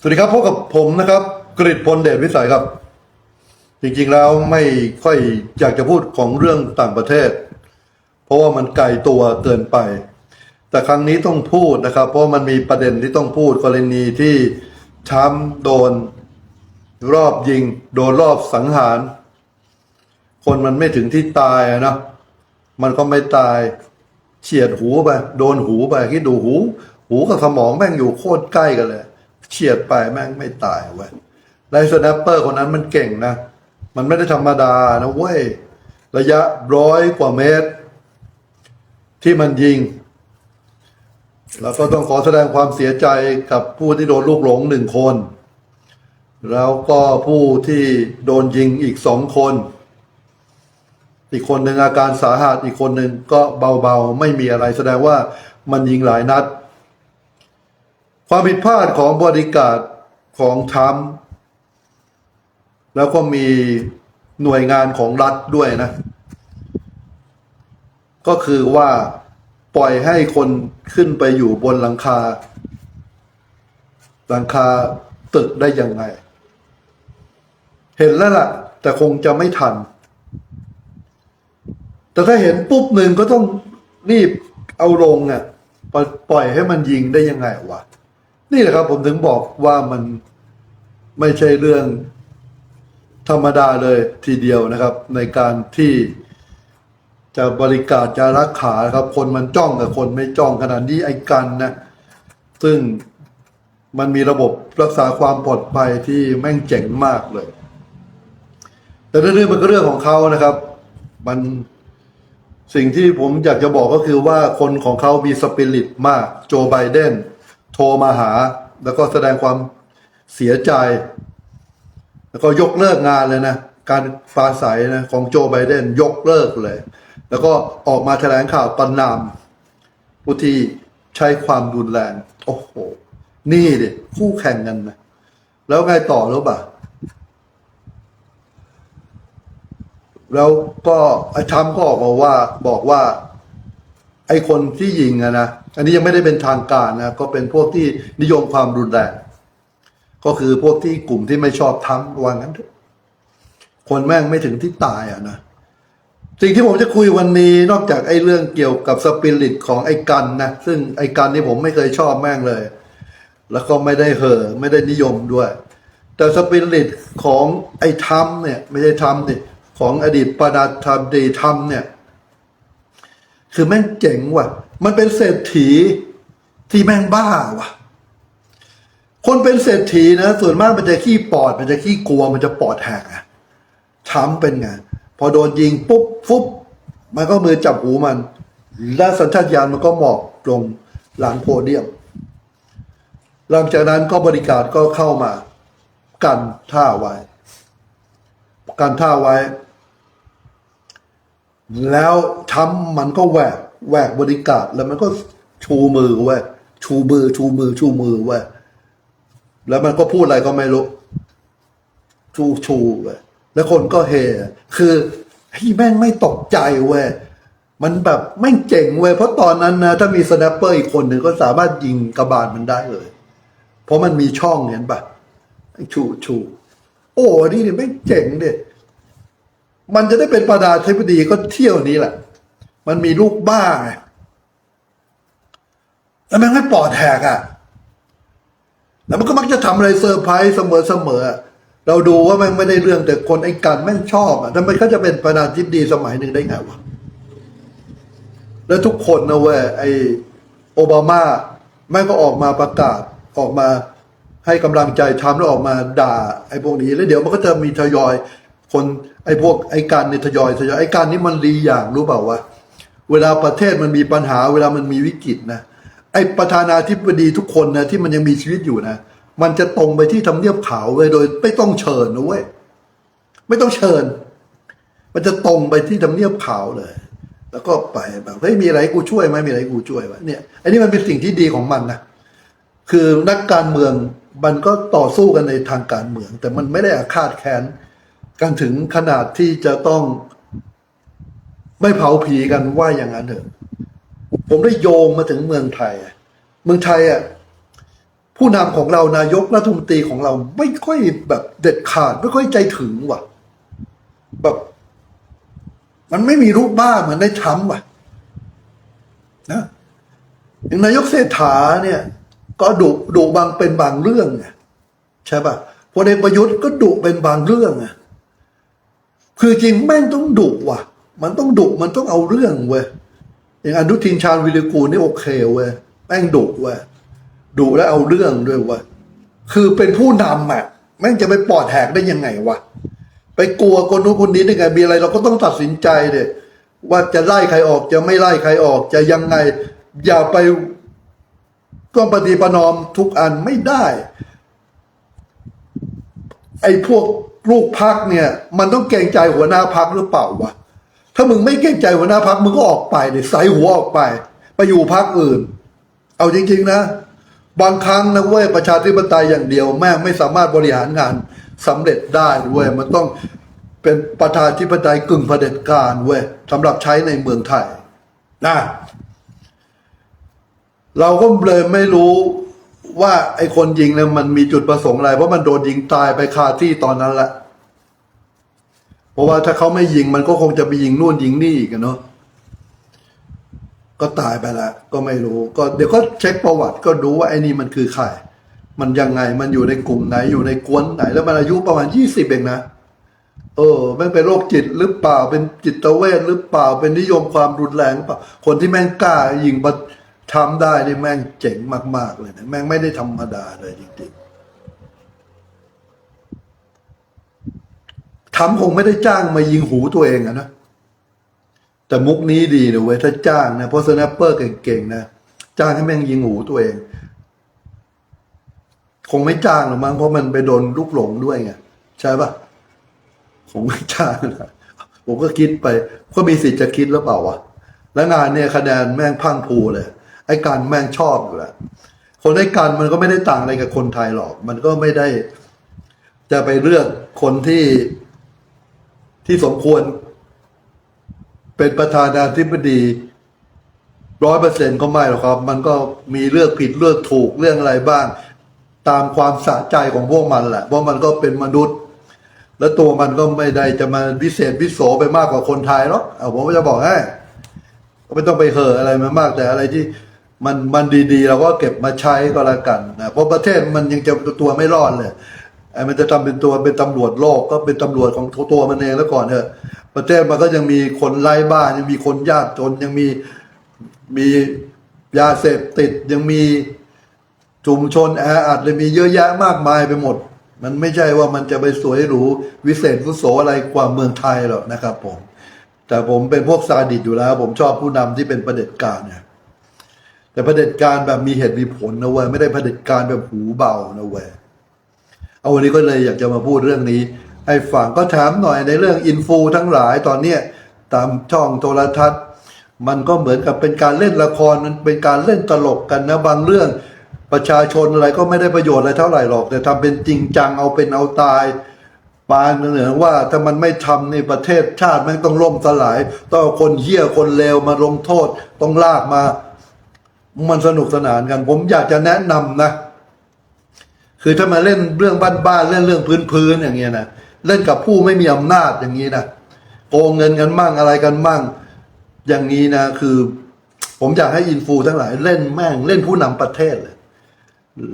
สวัสดีครับพบกับผมนะครับ กริตพลเดชวิสัยครับ จริงๆแล้วไม่ค่อยอยากจะพูดของเรื่องต่างประเทศ เพราะว่ามันไกลตัวเกินไป แต่ครั้งนี้ต้องพูดนะครับ เพราะมันมีประเด็นที่ต้องพูดกรณีที่ทรัมป์โดน รอบยิง โดนรอบสังหาร คนมันไม่ถึงที่ตายนะมันก็ไม่ตายเฉียดหูไปโดนหูไปคิดดูหู หูกับสมองแม่งอยู่โคตรใกล้กันเลย เฉียดไปแม่งไม่ตายเว้ยไลสแนปเปอร์คนนั้นมันเก่งนะ มันไม่ได้ธรรมดานะเว้ย ระยะร้อยกว่าเมตร ที่มันยิง แล้วก็ต้องขอแสดงความเสียใจกับผู้ที่โดนลูกหลงหนึ่งคน แล้วก็ผู้ที่โดนยิงอีกสองคน อีกคนหนึ่งอาการสาหัสอีกคนหนึ่งก็เบาๆ ไม่มีอะไรแสดงว่ามันยิงหลายนัด ความผิดพลาดของบริการของทรัมแล้วก็มีหน่วยงานของรัฐด้วยนะ ก็คือว่าปล่อยให้คนขึ้นไปอยู่บนหลังคา หลังคาตึกได้ยังไง เห็นแล้วล่ะ แต่คงจะไม่ทัน แต่ถ้าเห็นปุ๊บหนึ่งก็ต้องรีบเอาลงอะปล่อยปล่อยให้มันยิงได้ยังไงวะ นี่แหละครับ ผมถึงบอกว่ามันไม่ใช่เรื่องธรรมดาเลยทีเดียวนะครับ ในการที่จะบริการจะรักขาครับ คนมันจ้องกับคนไม่จ้องขนาดนี้ไอ้กันนะ ซึ่งมันมีระบบรักษาความปลอดภัยที่แม่งเจ๋งมากเลย แต่เรื่องมันก็เรื่องของเขานะครับ มันสิ่งที่ผมอยากจะบอกก็คือว่าคนของเขามีสปิริตมากโจไบเดน โทรมาหา แล้วก็แสดงความเสียใจ แล้วก็ยกเลิกงานเลยนะ การปราศัยนะของโจไบเดนยกเลิกเลย แล้วก็ออกมาแถลงข่าวประนามผู้ที่ใช้ความรุนแรง โอ้โห นี่ดิคู่แข่งกันนะแล้วไงต่อรู้ป่ะแล้วก็ไอ้ทรัมก็ออกมาว่าบอกว่า ไอคนที่ยิงอะนะอันนี้ยังไม่ได้เป็นทางการนะก็เป็นพวกที่นิยมความรุนแรงก็คือพวกที่กลุ่มที่ไม่ชอบทำวางั้นเถอะคนแม่งไม่ถึงที่ตายอะนะสิ่งที่ผมจะคุยวันนี้นอกจากไอ้เรื่องเกี่ยวกับสปิริตของไอ้กันนะซึ่งไอ้กันนี่ผมไม่เคยชอบแม่งเลย แล้วก็ไม่ได้เห่อไม่ได้นิยมด้วย แต่สปิริตของไอ้ทำเนี่ย ไม่ใช่ทำนี่ของอดีตประธานาธิบดีทำเนี่ย คือแม่งเจ๋งว่ะ มันเป็นเศรษฐีที่แม่งบ้าว่ะ คนเป็นเศรษฐีนะ ส่วนมากมันจะขี้ปอด มันจะขี้กลัว มันจะปอดแหกอะช้ำเป็นไง พอโดนยิงปุ๊บฟุบมันก็มือจับหูมัน และสัญชาตญาณมันก็หมอบลงหลังโพเดียม หลังจากนั้นก็บริการก็เข้ามา กันท่าไว้ กันท่าไว้ แล้วทำมันก็แหวกแหวกบริการแล้วมันก็ชูมือไว้ชูมือชูมือชูมือไว้แล้วมันก็พูดอะไรก็ไม่รู้ ชูชูไว้แล้วคนก็เฮคือพี่แม่งไม่ตกใจเว้ยมันแบบแม่งเจ๋งเว้ยเพราะตอนนั้นนะถ้ามีสแนปเปอร์อีกคนหนึ่งก็สามารถยิงกระบาลมันได้เลย เพราะมันมีช่องเห็นปะชูชู โอ้นี่นี่แม่งเจ๋งเด็ มันจะได้เป็นประธานาธิบดีก็เที่ยวนี้แหละ มันมีลูกบ้าไงแล้วม่งไม่ปลอดแหกอะ แล้วมันก็มักจะทำอะไรเซอร์ไพรส์เสมอเสมอๆเราดูว่าม่งไม่ได้เรื่องแต่คนไอ้กันแม่งชอบอะทำไมเขาจะเป็นประธานาธิบดีสมัยหนึ่งได้ไงวะแล้วทุกคนนะเว้ยไอโอบามาแม่งก็ออกมาประกาศออกมาให้กำลังใจทำแล้วออกมาด่าไอ้พวกนี้ แล้วเดี๋ยวมันก็จะมีทยอย คนไอ้พวกไอ้การนี่ทยอยทยอยไอ้การนี้มันรีอย่างรู้เปล่าวะเวลาประเทศมันมีปัญหา เวลามันมีวิกฤตนะไอ้ประธานาธิบดีทุกคนนะที่มันยังมีชีวิตอยู่นะมันจะตรงไปที่ทำเนียบขาวเว้ยโดยไม่ต้องเชิญนะเว้ยไม่ต้องเชิญ มันจะตรงไปที่ทำเนียบขาวเลย แล้วก็ไปแบบเฮ้ยมีอะไรกูช่วยไหมมีอะไรกูช่วยวะเนี่ยอันนี้มันเป็นสิ่งที่ดีของมันนะคือนักการเมืองมันก็ต่อสู้กันในทางการเมือง แต่มันไม่ได้อาฆาตแค้น กันถึงขนาดที่จะต้องไม่เผาผีกันว่าอย่างนั้นเถอะ ผมได้โยงมาถึงเมืองไทย เมืองไทยอะผู้นำของเรานายกรัฐมนตรีของเราไม่ค่อยแบบเด็ดขาด ไม่ค่อยใจถึงว่ะ แบบ มันไม่มีรูปบ้าเหมือนได้ทำว่ะนะอย่างนายกเศรษฐาเนี่ย ก็ดุดุบางเป็นบางเรื่องไงใช่ป่ะพลเอกประยุทธ์ก็ดุเป็นบางเรื่องไง คือจริงแม่งต้องดุว่ะ มันต้องดุมันต้องเอาเรื่องเว้ยอย่างอนุทินชาญวิริกูลนี่โอเคเว้ยแม่งดุเว้ยดุแล้วเอาเรื่องด้วยเว้ยคือเป็นผู้นำอะแม่งจะไปปลอดแหกได้ยังไงวะไปกลัวคนนู้นคนนี้ได้ไงมีอะไร เราก็ต้องตัดสินใจเด็ว่าจะไล่ใครออกจะไม่ไล่ใครออกจะยังไง อย่าไปก็ปฏิปนอมทุกอันไม่ได้ ไอ้พวก ลูกพักเนี่ย มันต้องเกรงใจหัวหน้าพักหรือเปล่าวะถ้ามึงไม่เกรงใจหัวหน้าพักมึงก็ออกไปเลยใส่หัวออกไป ไปอยู่พักอื่น เอาจริง ๆ นะ บางครั้งนะเว้ยประชาธิปไตยอย่างเดียวแม่งไม่สามารถบริหารงานสำเร็จได้เว้ยมันต้องเป็นประชาธิปไตยกึ่งเผด็จการเว้ยสำหรับใช้ในเมืองไทยนะเราก็เลยไม่รู้ ว่าไอ้คนยิงเนี่ยมันมีจุดประสงค์อะไร เพราะมันโดนยิงตายไปคาที่ตอนนั้นแหละ เพราะว่าถ้าเขาไม่ยิงมันก็คงจะไปยิงนู่นยิงนี่อีกันเนาะก็ตายไปล้วก็ไม่รู้ ก็เดี๋ยวก็เช็คประวัติก็รู้ว่าไอ้นี่มันคือใครมันยังไงมันอยู่ในกลุ่มไหนอยู่ในกวนไหน แล้วมันอายุประมาณยี่สิบเองนะเออแม่งเป็นโรคจิตหรือเปล่าเป็นจิตเวชหรือเปล่าเป็นนิยมความรุนแรงหรือเปล่าคนที่แม่งกล้ายิงมา ทำได้นี่แม่งเจ๋งมาก ๆ เลยนะแม่งไม่ได้ธรรมดาเลยจริงๆทำคงไม่ได้จ้างมายิงหูตัวเองอะนะ แต่มุกนี้ดีนะเว้ยถ้าจ้างนะเพราะสแนปเปอร์เก่งๆนะจ้างให้แม่งยิงหูตัวเอง คงไม่จ้างหรอกมั้งเพราะมันไปโดนลูกหลงด้วยไงใช่ปะคงไม่จ้างนะผมก็คิดไป ก็มีสิทธิ์จะคิดหรือเปล่าวะแล้วงานเนี่ยคะแนนแม่งพังพูเลย ไอ้การแม่งชอบอยู่แล้วคนไอ้การมันก็ไม่ได้ต่างอะไรกับคนไทยหรอก มันก็ไม่ได้ จะไปเลือกคนที่ที่สมควร เป็นประธานาธิบดีร้อยเปอร์เซ็นก็ไม่หรอกครับ มันก็มีเลือกผิดเลือกถูกเรื่องอะไรบ้าง ตามความสะใจของพวกมันแหละ เพราะมันก็เป็นมนุษย์ แล้วตัวมันก็ไม่ได้จะมาวิเศษวิโสไปมากกว่าคนไทยหรอกเอาผมจะบอกให้ไม่ต้องไปเห่ออะไรมามากแต่อะไรที่ มันมันดีๆ เราก็เก็บมาใช้ก็แล้วกันนะเพราะประเทศมันยังจะตัวไม่รอดเลยไอ้มันจะทำเป็นตัวเป็นตำรวจโลกก็เป็นตำรวจของตัวมันเองแล้วก่อนเถอะ ประเทศมันก็ยังมีคนไร้บ้านยังมีคนยากจนยังมีมียาเสพติดยังมีชุมชนแออัดเลยมีเยอะแยะมากมายไปหมด มันไม่ใช่ว่ามันจะไปสวยหรูวิเศษวุโสอะไรกว่าเมืองไทยหรอกนะครับผม แต่ผมเป็นพวกซาดิสอยู่แล้ว ผมชอบผู้นำที่เป็นประเด็จการเนี่ย แต่ประเผด็จการแบบมีเหตุมีผลนะเว้ยไม่ได้ประเผด็จการแบบหูเบานะเว้ยเอาวันนี้ก็เลยอยากจะมาพูดเรื่องนี้ให้ฟังก็ถามหน่อยในเรื่องอินฟูทั้งหลายตอนเนี้ยตามช่องโทรทัศน์ มันก็เหมือนกับเป็นการเล่นละครมันเป็นการเล่นตลกกันนะบางเรื่องประชาชนอะไรก็ไม่ได้ประโยชน์อะไรเท่าไหร่หรอก แต่ทำเป็นจริงจังเอาเป็นเอาตายปานเหนือว่าถ้ามันไม่ทำในประเทศชาติม่งต้องล่มสลาย ต้องคนเหี้ยคนเลวมาลงโทษต้องลากมา มันสนุกสนานกัน ผมอยากจะแนะนำนะ คือถ้ามาเล่นเรื่องบ้านๆเล่นเรื่องพื้นๆอย่างเงี้ยนะเล่นกับผู้ไม่มีอำนาจอย่างนี้นะโกงเงินกันมั่งอะไรกันมั่ง อย่างนี้นะ คือ ผมอยากให้อินฟูทั้งหลายเล่นแม่งเล่นผู้นำประเทศเลย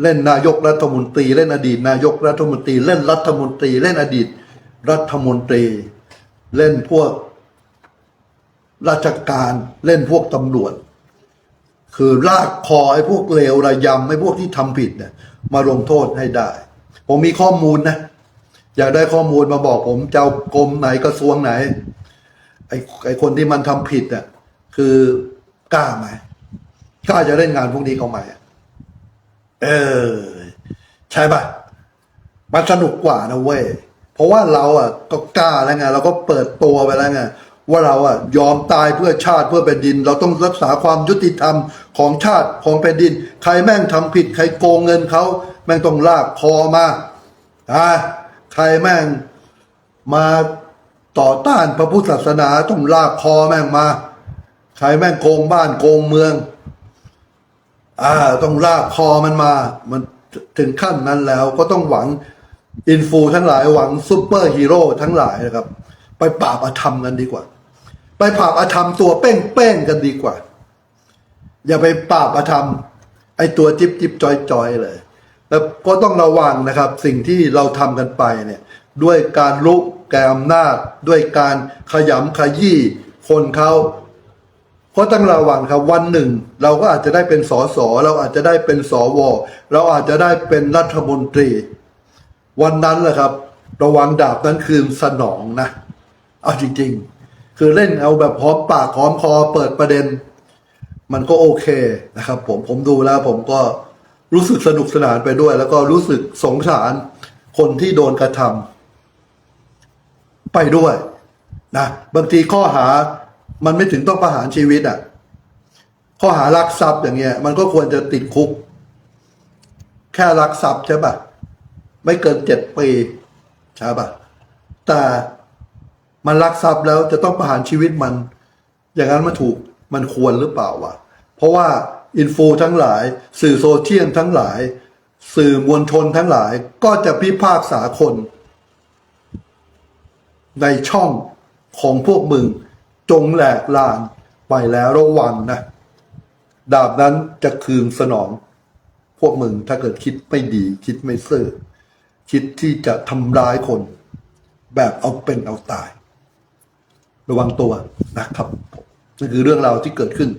เล่นนายกรัฐมนตรี เล่นอดีต นายกรัฐมนตรี เล่นรัฐมนตรี เล่นอดีต รัฐมนตรี เล่นพวกราชการเล่นพวกตำรวจ คือลากคอไอ้พวกเลวระยำไอ้พวกที่ทำผิดเนี่ยมาลงโทษให้ได้ ผมมีข้อมูลนะ อยากได้ข้อมูลมาบอกผมจะเอากรมไหนกระทรวงไหนไอ้ไอ้คนที่มันทำผิดอะคือกล้าไหมกล้าจะเล่นงานพวกนี้เขาไหมเออ ใช่ปะมันสนุกกว่านะเว้ยเพราะว่าเราอะก็กล้าแล้วไงเราก็เปิดตัวไปแล้วไง ว่าเราอะยอมตายเพื่อชาติเพื่อแผ่นดิน เราต้องรักษาความยุติธรรมของชาติของแผ่นดิน ใครแม่งทำผิด ใครโกงเงินเขาแม่งต้องลากคอมาอ่าใครแม่งมาต่อต้านพระพุทธศาสนาต้องลากคอแม่งมา ใครแม่งโกงบ้านโกงเมือง อ่า ต้องลากคอมันมา มันถึงขั้นนั้นแล้วก็ต้องหวังอินฟูทั้งหลายหวังซูเปอร์ฮีโร่ทั้งหลายนะครับ ไปปราบอาธรรมกันดีกว่า ไปปราบอาธรรมตัวเป้งๆกันดีกว่า อย่าไปปราบอาธรรม ไอตัวจิบจิบจอยจอยเลยแล้วก็ต้องระวังนะครับ สิ่งที่เราทำกันไปเนี่ย ด้วยการลุกแกมอำนาจด้วยการขยำขยี้คนเขาเพราะต้องระวังครับวันหนึ่ง เราก็อาจจะได้เป็นสสเราอาจจะได้เป็นสวเราอาจจะได้เป็นรัฐมนตรี วันนั้นแหละครับ ระวังดาบนั้นคืนสนองนะ เอาจริง ๆ คือเล่นเอาแบบหอมปากหอมคอเปิดประเด็น มันก็โอเคนะครับ ผมผมดูแล้ว ผมก็รู้สึกสนุกสนานไปด้วย แล้วก็รู้สึกสงสารคนที่โดนกระทำไปด้วยนะบางทีข้อหามันไม่ถึงต้องประหารชีวิตอะ ข้อหารักทรัพย์อย่างเงี้ย มันก็ควรจะติดคุก แค่รักทรัพย์ใช่ปะไม่เกินเจ็ดปีใช่ปะแต่ มันรักทรัพย์แล้วจะต้องประหารชีวิตมัน อย่างนั้นมันถูกมันควรหรือเปล่าวะเพราะว่าอินโฟทั้งหลาย สื่อโซเชียลทั้งหลาย สื่อมวลชนทั้งหลาย ก็จะพิพากษาคน ในช่องของพวกมึง จงแหลกลานไปแล้วระวังนะดาบนั้นจะคืนสนอง พวกมึงถ้าเกิดคิดไม่ดีคิดไม่ซื่อคิดที่จะทำร้ายคน แบบเอาเป็นเอาตาย ระวังตัวนะครับนั่คือเรื่องราวที่เกิดขึ้น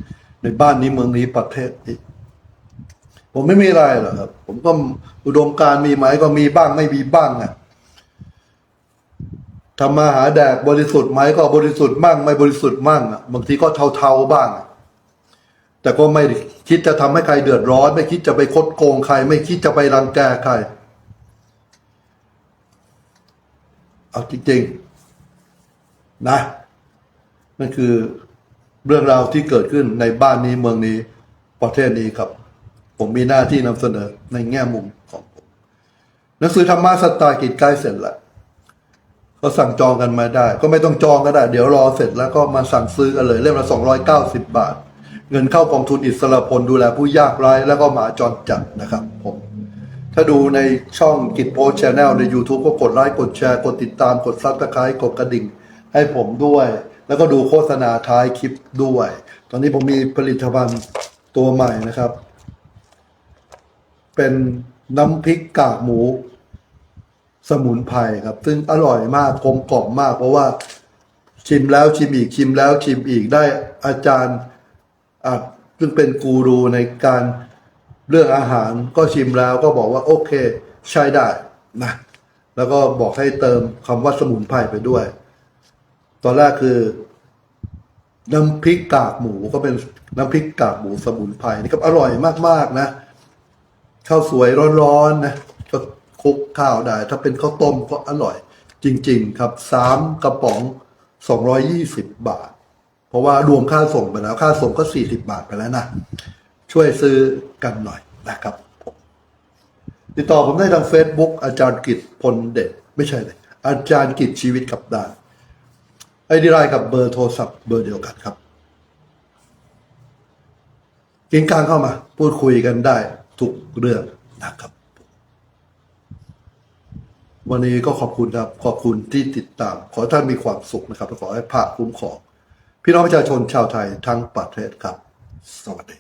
ในบ้านนี้เมืองนี้ประเทศนี้ผมไม่มีอะไรหรอกครับ ผมก็อุดมการมีไหมก็มีบ้างไม่มีบ้างอะทำมาหาแดกบริสุทธิ์ไหมก็บริสุทธิ์มั่ง ไม่บริสุทธิ์มั่งอะบางทีก็เทาๆบ้าง แต่ก็ไม่คิดจะทำให้ใครเดือดร้อน ไม่คิดจะไปคดโกงใคร ไม่คิดจะไปรังแกใครเอาจริงๆนะ นั่นคือเรื่องราวที่เกิดขึ้นในบ้านนี้เมืองนี้ประเทศนี้ครับ ผมมีหน้าที่นำเสนอในแง่มุมของผมหนังสือธรรมะสไตล์กิจใกล้เสร็จแล้วก็สั่งจองกันมาได้ ก็ไม่ต้องจองก็ได้ เดี๋ยวรอเสร็จแล้วก็มาสั่งซื้อกันเลยเล่มละสองร้อยเก้าสิบบาท เงินเข้ากองทุนอิสระพลดูแลผู้ยากไร้แล้วก็หมาจรจัดนะครับผมถ้าดูในช่องกิจโพสชแนลใน YouTube ก็กดไลค์กดแชร์ กดติดตามกดซับสไครต์กดกระดิ่ง ให้ผมด้วย แล้วก็ดูโฆษณาท้ายคลิปด้วย ตอนนี้ผมมีผลิตภัณฑ์ตัวใหม่นะครับ เป็นน้ำพริกกากหมู สมุนไพรครับ ซึ่งอร่อยมากกลมกล่อมมาก เพราะว่าชิมแล้วชิมอีกชิมแล้วชิมอีกได้อาจารย์อะซึ่งเป็นกูรูในการเรื่องอาหารก็ชิมแล้วก็บอกว่าโอเค ใช้ได้นะแล้วก็บอกให้เติมคำว่าสมุนไพรไปด้วย ตอนแรกคือน้ำพริกกากหมูก็เป็นน้ำพริกกากหมูสมุนไพรนี่ก็อร่อยมากๆนะข้าวสวยร้อนๆนะก็คลุกข้าวได้ ถ้าเป็นข้าวต้มก็อร่อย จริง ๆ ครับสามกระป๋องสองร้อยี่สิบบาท เพราะว่ารวมค่าส่งไปแล้ว ค่าส่งก็สี่สิบาทไปแล้วนะช่วยซื้อกันหน่อยนะครับ ติดต่อผมได้ทาง Facebook อาจารย์กิจพลเด็ดไม่ใช่เลยอาจารย์กิจชีวิตกับดาน ไอดีไลน์กับเบอร์โทรศัพท์เบอร์เดียวกันครับกินกลางเข้ามา พูดคุยกันได้ทุกเรื่องนะครับ วันนี้ก็ขอบคุณครับ ขอบคุณที่ติดตาม ขอท่านมีความสุขนะครับและขอให้พระคุ้มครองพี่น้องประชาชนชาวไทยทั้งประเทศครับ สวัสดี